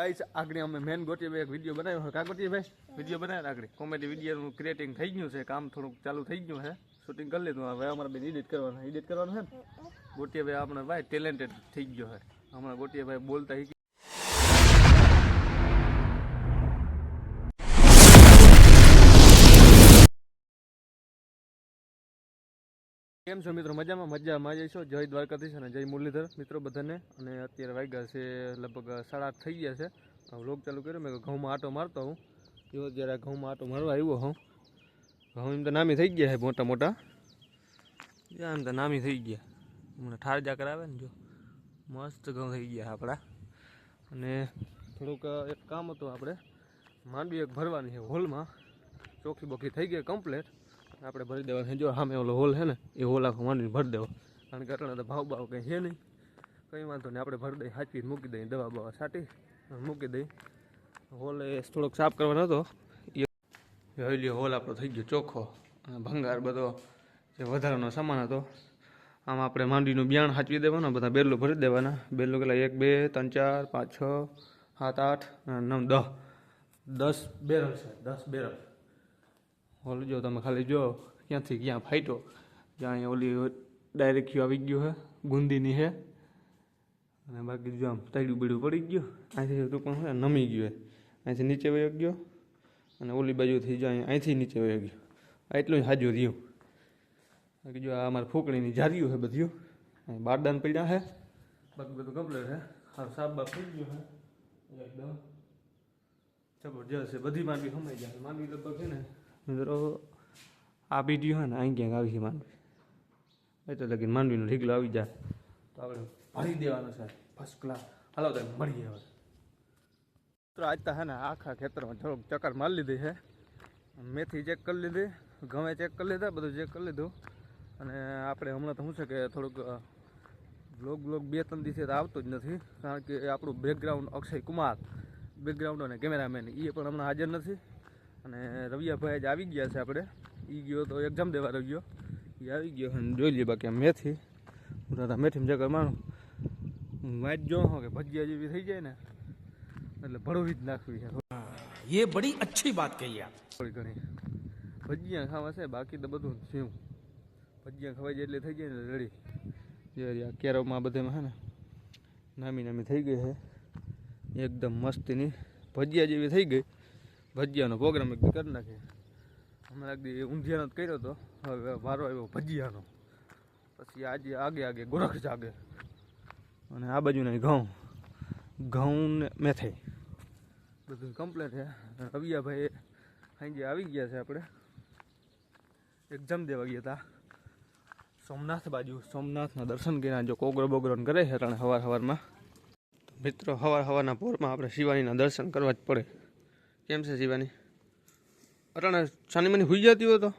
Guys આગળ અમે main ગોટીભાઈ એક વીડિયો બનાવ્યો હોય કા ભાઈ? વીડિયો બનાવ્યો આગળ. કોમેડી વિડીયોનું ક્રિએટિંગ થઈ ગયું છે, કામ થોડુંક ચાલુ થઈ ગયું છે. શૂટિંગ કરી લીધું. હવે અમારે બેન એડિટ કરવાનું એડિટ કરવાનું છે ને? ગોટીયા ભાઈ આપણે ભાઈ ટેલેન્ટેડ થઈ ગયો છે. હમણાં ગોટીયા ભાઈ બોલતા શીખી કેમ છો મિત્રો? મજામાં? મજામાં. જઈશો જય દ્વારકાધીશ અને જય મુરલીધર. મિત્રો, બધાને? અને અત્યારે વાગ્યા છે લગભગ સાડા આઠ થઈ ગયા છે. વ્લોગ ચાલુ કર્યો. મેં ઘઉંમાં આટો મારતો હું. જો જ્યારે ઘઉંમાં આટો મારવા આવ્યો હું. ઘઉં એમ તો નામી થઈ ગયા છે મોટા મોટા. એમ તો નામી થઈ ગયા. હમણાં ઠાર જા કરાવે ને જો. મસ્ત ઘઉં થઈ ગયા આપણા. અને થોડુંક એક કામ હતું આપણે. માંડવી એક ભરવાની છે હોલમાં. ચોખ્ખી બોખી થઈ ગઈ કમ્પ્લેટ આપણે ભરી દેવાનું. જો સામે ઓલો હોલ છે ને, એ હોલ આખો માંડીને ભરી દેવો. કારણ કે અટાણે તો ભાવ ભાવ કંઈ છે નહીં. કંઈ વાંધો નહીં, આપણે ભરી દઈએ સાચવી મૂકી દઈએ, દવા બવા સાટી મૂકી દઈએ. હોલ એ થોડોક સાફ કરવાનો હતો. એ જોઈ હોલ આપણો થઈ ગયો ચોખ્ખો અને ભંગાર બધો જે વધારાનો સામાન હતો. આમ આપણે માંડીનું બિયાણ સાચવી દેવાના બધા બેરલું ભરી દેવાના. બેરલું કેટલા, એક, બે, ત્રણ, ચાર, પાંચ, છ, સાત, આઠ નવ દસ દસ બેરલ છે, દસ બેરલ. હોલ જો, તમે ખાલી જો ક્યાંથી ક્યાં ફાઈટો જ્યાં ઓલી ડાયરેક્ટ આવી ગયું છે ગુંદીની છે અને બાકી જો આમ તાડ્યું બીડું પડી ગયું, અહીંથી તું પણ છે નમી ગયું હે. અહીંથી નીચે વયો ગયો અને ઓલી બાજુથી જો અહીં અહીંથી નીચે વયો ગયો. એટલું જ હાજુ રહ્યું. બાકી જો આ અમારે ફૂકણીની જાર્યું છે બધું અહીં બારદાન પડ્યા છે બાકી બધું કમ્પ્લેટ છે હા સાફ બાફ થઈ ગયું છે એકદમ જબરજસ્ત છે. બધી માંડવી સમાઈ જાય. માંડવી લગભગ છે ને મિત્રો આ બીડીઓ હોય ને અહીં ક્યાંક આવી છે માંડવી. એટલે લગીને માંડવીનો ઢીકલો આવી જાય તો આપણે ભરી દેવાનો છે ફર્સ્ટ ક્લાસ હાલો તો મળીએ હવે. તો આજ તો હે ને, આખા ખેતરમાં થોડુંક ચક્કર મારી લીધી છે મેથી ચેક કરી લીધી ઘઉં ચેક કરી લીધા, બધું ચેક કરી લીધું. અને આપણે હમણાં તો શું છે કે થોડુંક બ્લોગ બ્લોગ બે ત્રણ દિવસે તો આવતો જ નથી, કારણ કે આપણું બેકગ્રાઉન્ડ અક્ષય કુમાર બેકગ્રાઉન્ડ અને કેમેરામેન એ પણ હમણાં હાજર નથી. અને રવિયાભાઈ જ આવી ગયા છે આપણે એ ગયો તો એક્ઝામ દેવા રહ્યો એ આવી ગયો અને જોઈ લઈએ બાકી આ મેથી હું દાદા મેથી જગર મારું વાઇટ જો હો કે ભજીયા જેવી થઈ જાય ને એટલે ભળવી જ નાખવી છે ये बड़ी अच्छी बात कही आप થોડી ઘણી ભજીયા ખાવા છે બાકી તો બધું થયું ભજીયા ખવાઈ જાય એટલે થઈ જાય ને રેડી જે આ કેરવમાં બધામાં છે ને નામી નામી થઈ ગઈ છે એકદમ મસ્તીની ભજીયા જેવી થઈ ગઈ ભજીયાનો પ્રોગ્રામ એક કરી નાખીએ હમણાં એક ઊંધિયાનો જ કર્યો હતો હવે વારો આવ્યો ભજીયાનો. પછી આજે આગે આગે ગોરખ જાગે. અને આ બાજુના ઘઉં. ઘઉં ને મેથે બધું કમ્પ્લેટ છે રવિયાભાઈ સાંજે આવી ગયા છે આપણે. એક્ઝામ દેવા ગયા હતા. સોમનાથ બાજુ. સોમનાથના દર્શન કર્યા જો કોગરો બોગરો કરે છે હવાર સવાર સવારમાં મિત્રો સવાર સવારના પોરમાં આપણે શિવાનીના દર્શન કરવા જ પડે. કેમ છે શિવાની? અટાણે શાનીમાની હુઈ જતી હોય તો?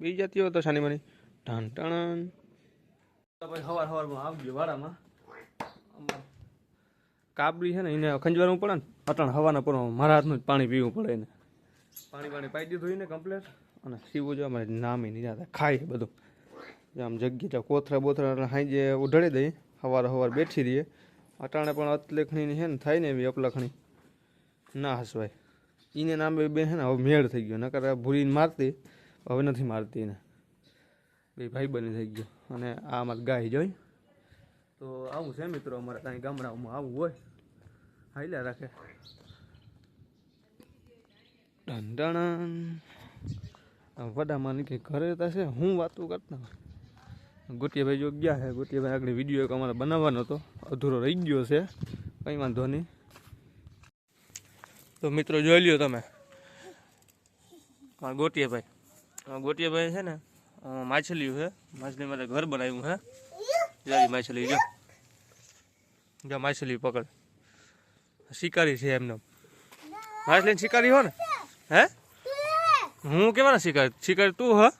બી જતી હોય તો શાનીમાની? ઢાન ટાણ ભાઈ સવાર સવારમાં આવજો વાડામાં. કાબરી છે ને એને ખંજવાનું પડે ને? અટાણ હવાના પોરમાં મારા હાથનું જ પાણી પીવું પડે એને. પાણી પાણી પાઈ દીધું એને કમ્પ્લેટ અને શિવું જો અમારે નામી નહીં ખાય બધું. આમ જગ્યા કોથરા બોથરા હાઈ ઉઢાડી દઈએ સવાર સવાર બેઠી રહીએ. અટાણે પણ અતલેખણી છે ને થાય ને એવી અપલખણી. ના હસવાય. એને નામ બે છે ને, હવે મેળ થઈ ગયો. નકર આ ભૂરીને મારતી. હવે નથી મારતી એને. બે ભાઈ બની થઈ ગયો. અને આ અમારી ગાય જોઈ. તો આવું છે મિત્રો અમારે ત્યાં ગામડાઓમાં આવું હોય. હાઈલા રાખે. ઢંઢણ વડામાં નીકળી ઘરે થશે હું વાતું કરતા ગોટિયાભાઈ જો ગયા છે. ગોટિયાભાઈ આગળ વીડિયો એક અમારે બનાવવાનો હતો. અધૂરો રહી ગયો છે. કંઈ વાંધો નહીં. તો મિત્રો જોઈ લ્યો તમે. હા ગોટિયાભાઈ. હા ગોટિયાભાઈ છે ને અ, માછલીઓ છે. માછલી માટે ઘર બનાવ્યું છે. જરી માછલી જો. જો માછલી પકડ. શિકારી છે એમને. માછલી શિકારી હો ને? હે? હું કેવાનો શિકારી? શિકારી તું હ?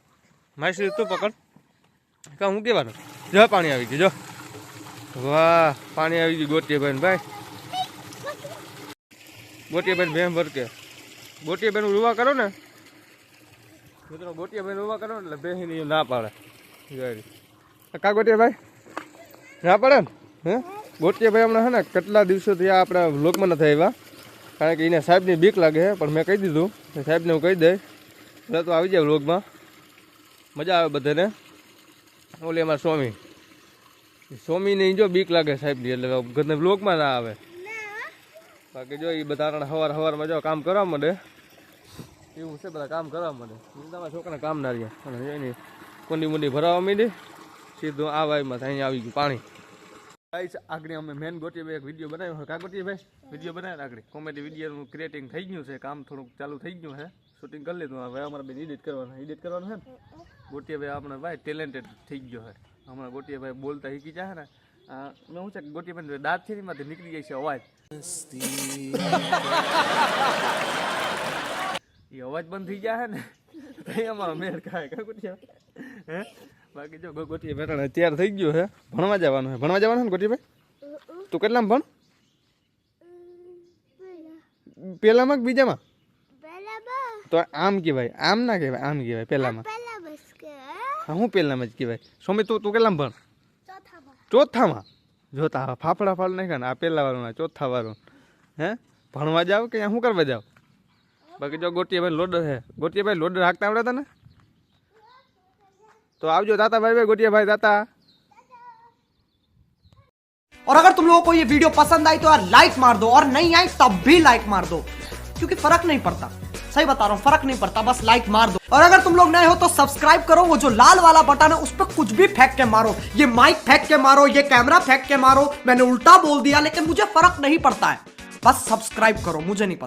માછલી તું પકડ. કા હું કેવાનો? જો પાણી આવી ગયું જો. વાહ પાણી આવી ગયું ગોટિયાભાઈ ભાઈ. ગોટિયાભાઈ બેન ભરકે ગોટિયાભાઈ રૂવા કરો ને. મિત્રો ગોટિયાભાઈ રૂવા કરો ને એટલે બેહીને ના પાડે. જોઈ કા ગોટિયાભાઈ, ના પડે ને? હે? ગોટિયાભાઈ હમણાં હે ને કેટલા દિવસોથી આ આપણા વ્લોગમાં નથી આવ્યા. કારણ કે એને સાહેબની બીક લાગે છે, પણ મેં કહી દીધું. સાહેબને હું કહી દઈ એટલે તો આવી જાય વ્લોગમાં મજા આવે બધાને. ઓલી અમારા સ્વામી. સ્વામીને જો બીક લાગે સાહેબની, એટલે ઘરને ના આવે. બાકી જો એ બધા હવાર સવારમાં જો કામ કરવા માંડે, એવું છે બધા કામ કરવા માંડે. તમારા છોકરા કામ ના રહ્યા અને એની કુંડી મુંડી ભરાવા માંડી, સીધું આ વાયમાં અહીંયા આવી ગયું પાણી. ગાઈસ આગળ અમે મેન ગોટીભાઈ એક વીડિયો બનાવ્યો હોય કા ભાઈ? વીડિયો બનાવ્યો આગળ. કોમેડી વિડીયોનું ક્રિએટિંગ થઈ ગયું છે. કામ થોડુંક ચાલુ થઈ ગયું છે. શૂટિંગ કરી લીધું. હવે અમારે બેન એડિટ કરવાનું એડિટ કરવાનું છે ને? ગોટીભાઈ આપણે ભાઈ ટેલેન્ટેડ થઈ ગયો છે. હમણાં ગોટીભાઈ બોલતા શીખી જાય ને? મેં શું છે ગોટી બંધ દાંત છે એમાંથી નીકળી જાય છે અવાજ. એ અવાજ બંધ થઈ જાય ને? એ અમારો મેળ ખાય. કા ગોટીભાઈ હે? બાકી જો ગોટી બેઠા તૈયાર થઈ ગયો છે ભણવા જવાનું છે ભણવા જવાનું છે ને ગોટીભાઈ તું કેટલામાં ભણ? પેલામાં કે બીજામાં? તો આમ કહેવાય. આમ ના કહેવાય આમ કહેવાય. પેલામાં. પહેલા બસ કે હા હું પેલામાં જ કહેવાય. સોમી તું તું કેટલામાં ભણ? ચોથામાં ચોથામાં જોતા હા, ફાફડા ફાડ નાખ્યા ને આ પહેલા વાળું આ ચોથા વાળું હે ભણવા જાવ કે શું કરવા જાવ બાકી જો ગોટીયાભાઈ લોડર છે ગોટીયાભાઈ લોડર હાંકતા આવડે તને તો આવજો તાતા ભાઈ ભાઈ ગોટીયાભાઈ તાતા और अगर तुम लोगों को ये वीडियो पसंद आई तो यार लाइक मार दो और नहीं आई तब भी लाइक मार दो क्योंकि फर्क नहीं पड़ता सही बता रहा हूँ, फ़र्क नहीं पड़ता, बस लाइक मार दो। और अगर तुम लोग नए हो तो सब्सक्राइब करो, वो जो लाल वाला बटन है, उस पर कुछ भी फेंक के मारो। ये माइक फेंक के मारो, ये कैमरा फेंक के मारो, मैंने उल्टा बोल दिया, लेकिन मुझे फ़र्क नहीं पड़ता है। बस सब्सक्राइब करो, मुझे नहीं पता।